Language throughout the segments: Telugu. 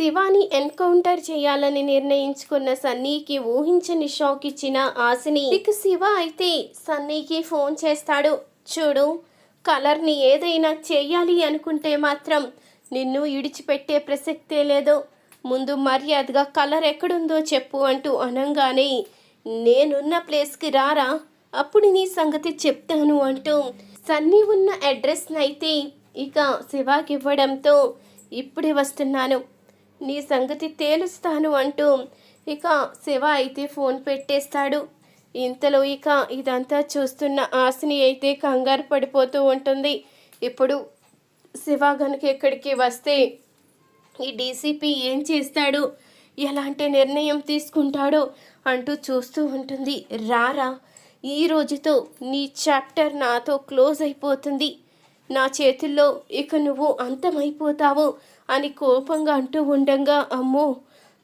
శివాని ఎన్కౌంటర్ చేయాలని నిర్ణయించుకున్న సన్నీకి ఊహించని షాక్ ఇచ్చిన ఆశని ఇక శివ అయితే సన్నీకి ఫోన్ చేస్తాడు. చూడు కలర్ని ఏదైనా చేయాలి అనుకుంటే మాత్రం నిన్ను ఇడిచిపెట్టే ప్రసక్తే లేదు. ముందు మర్యాదగా కలర్ ఎక్కడుందో చెప్పు అంటూ అనంగానే నేనున్న ప్లేస్కి రారా? అప్పుడు నీ సంగతి చెప్తాను అంటూ సన్నీ ఉన్న అడ్రస్ని అయితే ఇక శివాకివ్వడంతో ఇప్పుడే వస్తున్నాను. నీ సంగతి తేలుస్తాను అంటూ ఇక శివ అయితే ఫోన్ పెట్టేస్తాడు. ఇంతలో ఇక ఇదంతా చూస్తున్న ఆశని అయితే కంగారు పడిపోతూ ఉంటుంది. ఇప్పుడు శివ గనుక ఇక్కడికి వస్తే ఈ డీసీపీ ఏం చేస్తాడు? ఎలాంటి నిర్ణయం తీసుకుంటాడో అంటూ చూస్తూ ఉంటుంది. రారా ఈ రోజుతో నీ చాప్టర్ నాతో క్లోజ్ అయిపోతుంది. నా చేతుల్లో ఇక నువ్వు అంతమైపోతావు. అని కోపంగా అంటూ ఉండగా అమ్మో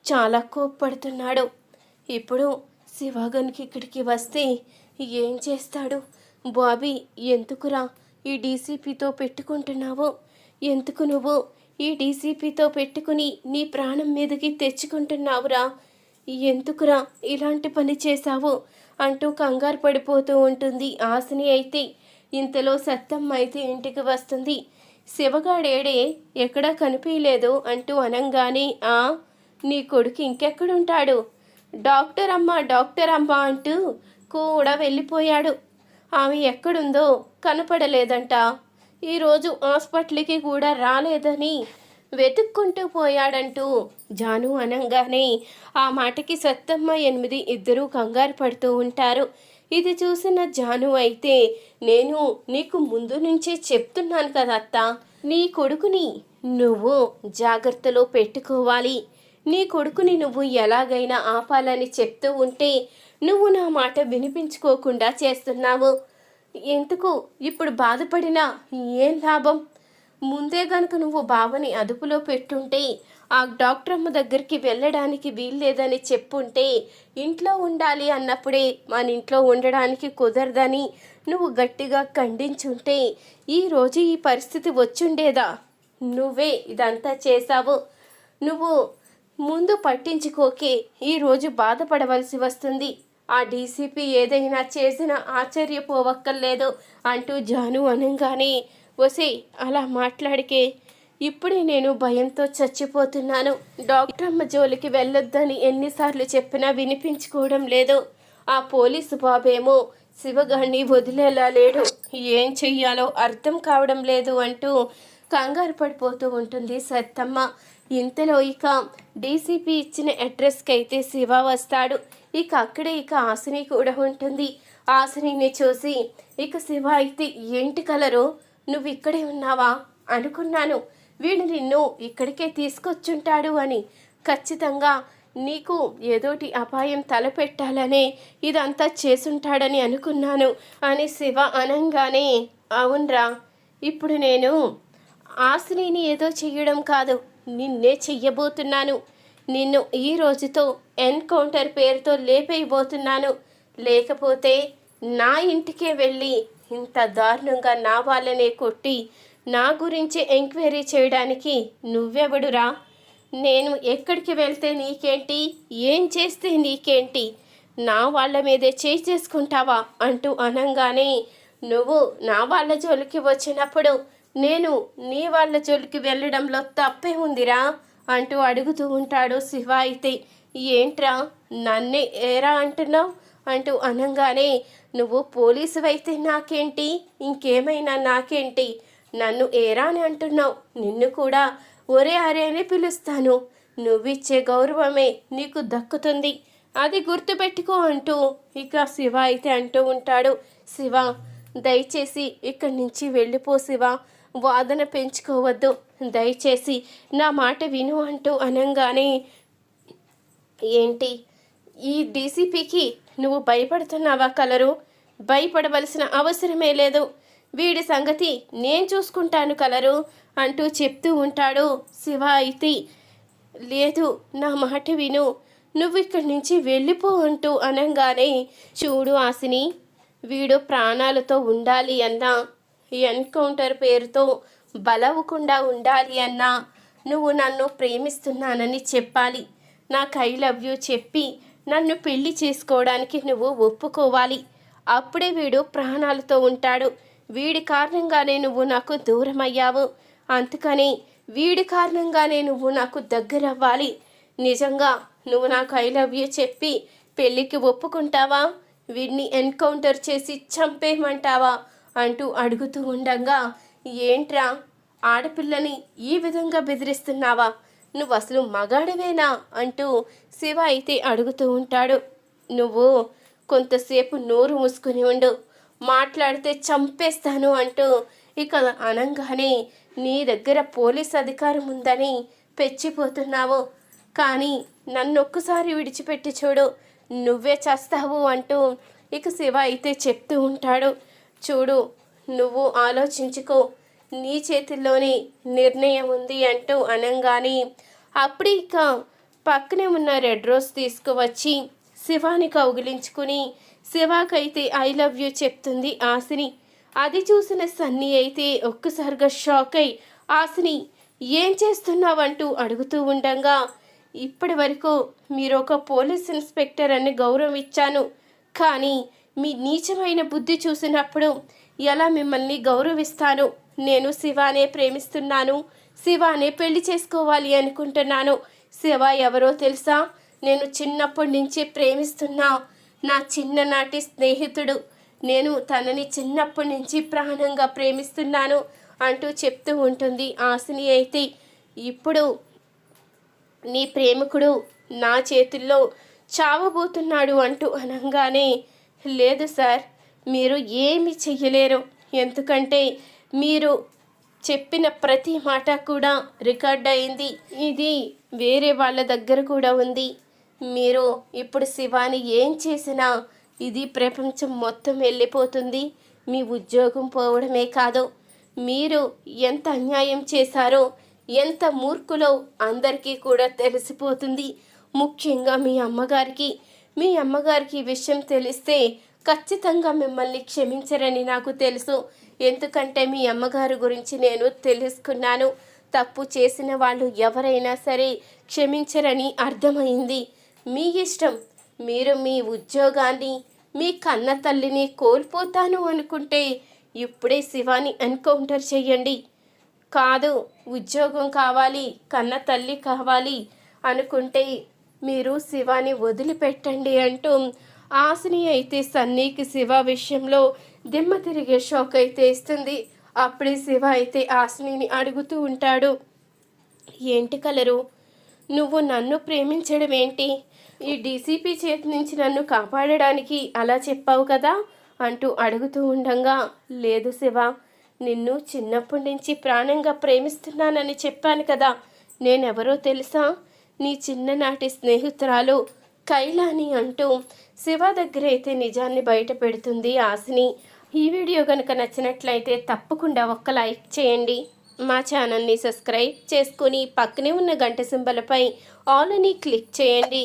చాలా కోప్పడుతున్నాడు. ఇప్పుడు శివాగన్కి ఇక్కడికి వస్తే ఏం చేస్తాడు? బాబీ ఎందుకురా ఈ డీసీపీతో పెట్టుకుంటున్నావు? ఎందుకు నువ్వు ఈ డీసీపీతో పెట్టుకుని నీ ప్రాణం మీదకి తెచ్చుకుంటున్నావురా? ఎందుకురా ఇలాంటి పని చేశావు? అంటూ కంగారు పడిపోతూ ఉంటుంది. ఆశని అయితే ఇంతలో సత్తమ్మ అయితే ఇంటికి వస్తుంది. శివగాడేడే ఎక్కడా కనిపించలేదు అంటూ అనంగానే ఆ నీ కొడుకు ఇంకెక్కడుంటాడు? డాక్టర్ అమ్మ డాక్టర్ అమ్మ అంటూ కూడా వెళ్ళిపోయాడు. ఆమె ఎక్కడుందో కనపడలేదంట. ఈరోజు హాస్పిటల్కి కూడా రాలేదని వెతుక్కుంటూ పోయాడంటూ జాను అనంగానే ఆ మాటకి సత్తమ్మ ఎనిమిది ఇద్దరూ కంగారు పడుతూ ఉంటారు. ఇది చూసిన జాను అయితే నేను నీకు ముందు నుంచే చెప్తున్నాను కదా అత్త. నీ కొడుకుని నువ్వు జాగ్రత్తలో పెట్టుకోవాలి. నీ కొడుకుని నువ్వు ఎలాగైనా ఆపాలని చెప్తూ ఉంటే నువ్వు నా మాట వినిపించుకోకుండా చేస్తున్నావు. ఎందుకు? ఇప్పుడు బాధపడినా ఏం లాభం? ముందే గనుక నువ్వు బావని అదుపులో పెట్టుంటే ఆ డాక్టర్ అమ్మ దగ్గరికి వెళ్ళడానికి వీల్లేదని చెప్పుంటే ఇంట్లో ఉండాలి అన్నప్పుడే మన ఇంట్లో ఉండడానికి కుదరదని నువ్వు గట్టిగా ఖండించుంటే ఈరోజు ఈ పరిస్థితి వచ్చుండేదా? నువ్వే ఇదంతా చేశావు. నువ్వు ముందు పట్టించుకోకే ఈరోజు బాధపడవలసి వస్తుంది. ఆ డీసీపీ ఏదైనా చేసిన ఆశ్చర్యపోవక్కర్లేదు అంటూ జాను అనగానే వసే అలా మాట్లాడికే ఇప్పుడే నేను భయంతో చచ్చిపోతున్నాను. డాక్టర్ అమ్మ జోలికి వెళ్ళొద్దని ఎన్నిసార్లు చెప్పినా వినిపించుకోవడం లేదు. ఆ పోలీసు బాబేమో శివగాడిని వదిలేలా లేడు. ఏం చెయ్యాలో అర్థం కావడం లేదు అంటూ కంగారు పడిపోతూ ఉంటుంది సత్తమ్మ. ఇంతలో ఇక డీసీపీ ఇచ్చిన అడ్రస్కి అయితే శివ వస్తాడు. ఇక అక్కడే ఇక ఆశని కూడా ఉంటుంది. ఆశనిని చూసి ఇక శివ అయితే ఏంటి కలరు? నువ్వు ఇక్కడే ఉన్నావా? అనుకున్నాను. వీడు నిన్ను ఇక్కడికే తీసుకొచ్చుంటాడు అని ఖచ్చితంగా నీకు ఏదోటి అపాయం తలపెట్టాలనే ఇదంతా చేసుంటాడని అనుకున్నాను అని శివ అనంగానే అవునరా ఇప్పుడు నేను ఆశ్రీని ఏదో చెయ్యడం కాదు నిన్నే చెయ్యబోతున్నాను. నిన్ను ఈ రోజుతో ఎన్కౌంటర్ పేరుతో లేపేయబోతున్నాను. లేకపోతే నా ఇంటికే వెళ్ళి ఇంత దారుణంగా నా వాళ్ళనే కొట్టి నా గురించి ఎంక్వైరీ చేయడానికి నువ్వెవడురా? నేను ఎక్కడికి వెళ్తే నీకేంటి? ఏం చేస్తే నీకేంటి? నా వాళ్ళ మీదే చేయి చేసుకుంటావా? అంటూ అనంగానే నువ్వు నా వాళ్ళ జోలికి వచ్చినప్పుడు నేను నీ వాళ్ళ జోలికి వెళ్ళడంలో తప్పే ఉందిరా? అంటూ అడుగుతూ ఉంటాడు శివ అయితే. ఏంట్రా? నన్నే ఏరా అంటున్నావు? అంటూ అనంగానే నువ్వు పోలీసు అయితే నాకేంటి? ఇంకేమైనా నాకేంటి? నన్ను ఏరా అని అంటున్నావు. నిన్ను కూడా ఒరే అరే అని పిలుస్తాను. నువ్విచ్చే గౌరవమే నీకు దక్కుతుంది. అది గుర్తుపెట్టుకో అంటూ ఇక శివ అయితే అంటూ ఉంటాడు. శివ దయచేసి ఇక్కడి నుంచి వెళ్ళిపో శివ. వాదన పెంచుకోవద్దు. దయచేసి నా మాట విను అంటూ అనంగానే ఏంటి? ఈ డీసీపీకి నువ్వు భయపడుతున్నావా కలరు? భయపడవలసిన అవసరమే లేదు. వీడి సంగతి నేను చూసుకుంటాను కలరు అంటూ చెప్తూ ఉంటాడు శివ అయితే. లేదు నా మాట విను. నువ్వు ఇక్కడి నుంచి వెళ్ళిపో అంటూ అనగానే చూడు ఆశని వీడు ప్రాణాలతో ఉండాలి అన్నా. ఎన్కౌంటర్ పేరుతో బలవకుండా ఉండాలి అన్నా. నువ్వు నన్ను ప్రేమిస్తున్నానని చెప్పాలి. నాకు ఐ లవ్ యూ చెప్పి నన్ను పెళ్ళి చేసుకోవడానికి నువ్వు ఒప్పుకోవాలి. అప్పుడే వీడు ప్రాణాలతో ఉంటాడు. వీడి కారణంగానే నువ్వు నాకు దూరం అయ్యావు అందుకని వీడి కారణంగానే నువ్వు నాకు దగ్గరవ్వాలి. నిజంగా నువ్వు నాకు ఐ లవ్ యూ చెప్పి పెళ్ళికి ఒప్పుకుంటావా? వీడిని ఎన్కౌంటర్ చేసి చంపేయమంటావా? అంటూ అడుగుతూ ఉండగా ఏంట్రా? ఆడపిల్లని ఈ విధంగా బెదిరిస్తున్నావా? నువ్వు అసలు మగాడివేనా? అంటూ శివ అయితే అడుగుతూ ఉంటాడు. నువ్వు కొంతసేపు నోరు మూసుకుని ఉండు. మాట్లాడితే చంపేస్తాను అంటూ ఇక అనంగానే నీ దగ్గర పోలీస్ అధికారం ఉందని పెచ్చిపోతున్నావు. కానీ నన్ను ఒక్కసారి విడిచిపెట్టి చూడు నువ్వే చేస్తావు అంటూ ఇక శివ అయితే చెప్తూ ఉంటాడు. చూడు నువ్వు ఆలోచించుకో నీ చేతిలోనే నిర్ణయం ఉంది అంటూ అనంగానే అప్పుడు ఇక పక్కనే ఉన్న రెడ్ రోజ్ తీసుకువచ్చి శివాని కౌగిలించుకుని శివాకైతే ఐ లవ్ యూ చెప్తుంది ఆశని అది చూసిన సన్నీ అయితే ఒక్కసారిగా షాక్ అయి ఆశని ఏం చేస్తున్నావంటూ అడుగుతూ ఉండగా. ఇప్పటి వరకు మీరు ఒక పోలీస్ ఇన్స్పెక్టర్ అని గౌరవం ఇచ్చాను కానీ మీ నీచమైన బుద్ధి చూసినప్పుడు ఎలా మిమ్మల్ని గౌరవిస్తాను? నేను శివానే ప్రేమిస్తున్నాను. శివానే పెళ్ళి చేసుకోవాలి అనుకుంటున్నాను. శివ ఎవరో తెలుసా? నేను చిన్నప్పటి నుంచి ప్రేమిస్తున్నా. నా చిన్ననాటి స్నేహితుడు. నేను తనని చిన్నప్పటి నుంచి ప్రాణంగా ప్రేమిస్తున్నాను అంటూ చెప్తూ ఉంటుంది ఆశని అయితే. ఇప్పుడు నీ ప్రేమికుడు నా చేతుల్లో చావబోతున్నాడు అంటూ అనగానే లేదు సార్ మీరు ఏమి చెయ్యలేరు. ఎందుకంటే మీరు చెప్పిన ప్రతి మాట కూడా రికార్డ్ అయింది. ఇది వేరే వాళ్ళ దగ్గర కూడా ఉంది. మీరు ఇప్పుడు శివాని ఏం చేసినా ఇది ప్రపంచం మొత్తం వెళ్ళిపోతుంది. మీ ఉద్యోగం పోవడమే కాదు. మీరు ఎంత అన్యాయం చేశారో ఎంత మూర్ఖులో అందరికీ కూడా తెలిసిపోతుంది. ముఖ్యంగా మీ అమ్మగారికి. మీ అమ్మగారికి విషయం తెలిస్తే ఖచ్చితంగా మిమ్మల్ని క్షమించరని నాకు తెలుసు. ఎందుకంటే మీ అమ్మగారి గురించి నేను తెలుసుకున్నాను. తప్పు చేసిన వాళ్ళు ఎవరైనా సరే క్షమించరని అర్థమైంది. మీ ఇష్టం. మీరు మీ ఉద్యోగాన్ని మీ కన్న తల్లిని కోల్పోతాను అనుకుంటే ఇప్పుడే శివాని ఎన్కౌంటర్ చేయండి. కాదు ఉద్యోగం కావాలి కన్న తల్లి కావాలి అనుకుంటే మీరు శివాని వదిలిపెట్టండి అంటూ ఆశని అయితే సన్నీకి శివ విషయంలో దిమ్మ తిరిగే షాక్ అయితే ఇస్తుంది. అప్పుడే శివ అయితే ఆశనిని అడుగుతూ ఉంటాడు. ఏంటి కలరు? నువ్వు నన్ను ప్రేమించడం ఏంటి ఈ డీసీపీ చేతి నుంచి నన్ను కాపాడడానికి అలా చెప్పావు కదా అంటూ అడుగుతూ ఉండగా లేదు శివ నిన్ను చిన్నప్పటి నుంచి ప్రాణంగా ప్రేమిస్తున్నానని చెప్పాను కదా నేనెవరో తెలుసా? నీ చిన్ననాటి స్నేహితురాలు కైలాని అంటూ శివ దగ్గర అయితే నిజాన్ని బయట పెడుతుంది ఆశని. ఈ వీడియో కనుక నచ్చినట్లయితే తప్పకుండా ఒక్క లైక్ చేయండి. మా ఛానల్ని సబ్స్క్రైబ్ చేసుకుని పక్కనే ఉన్న గంట సింబలపై ఆల్ అని క్లిక్ చేయండి.